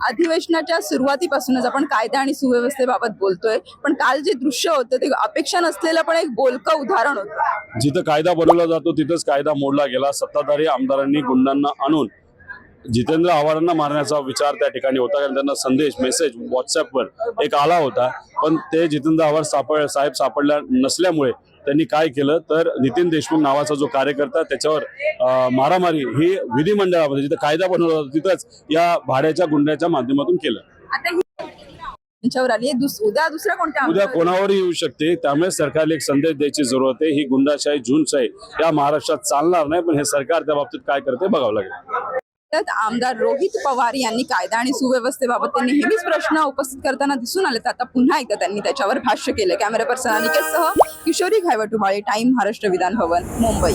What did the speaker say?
अधिवेशनाच्या सुरुवातीपासूनच आपण कायदा आणि सुव्यवस्थेबाबत बोलतोय. पण काल जे दृश्य होतं ते अपेक्षा नसलेलं पण एक बोलकं उदाहरण होतं. जिथं कायदा बनवला जातो तिथंच कायदा मोडला गेला. सत्ताधारी आमदारांनी गुंडांना आणून जितेंद्र आव्हाडांना मारण्याचा विचार त्या ठिकाणी होता. कारण त्यांना संदेश मेसेज व्हॉट्सअपवर एक आला होता. पण ते जितेंद्र आव्हाड सापड साहेब सापडल्या नसल्यामुळे त्यांनी काय केलं? तर नितीन देशमुख नावाचा जो कार्यकर्ता त्याच्यावर मारामारी ही विधिमंडळामध्ये जिथं कायदा बनवला जातो तिथंच या भाड्याच्या गुंड्याच्या माध्यमातून केलं. ही त्यांच्यावर आली. उद्या दुसऱ्या कोणत्या उद्या आमदार- कोणावरही येऊ शकते. त्यामुळे सरकारला एक संदेश द्यायची जरूरत आहे. ही गुंडाशाही झुंडशाही या महाराष्ट्रात चालणार नाही. पण हे सरकार त्या बाबतीत काय करते बघावं लागेल. त्यात आमदार रोहित पवार यांनी कायदा आणि सुव्यवस्थेबाबत ते नेहमीच प्रश्न उपस्थित करताना दिसून आले. तर आता पुन्हा एकदा त्यांनी त्याच्यावर भाष्य केलं. कॅमेरा पर्सन अनिकेतसह किशोरी घायवटुबाळे टाइम महाराष्ट्र विधान भवन मुंबई.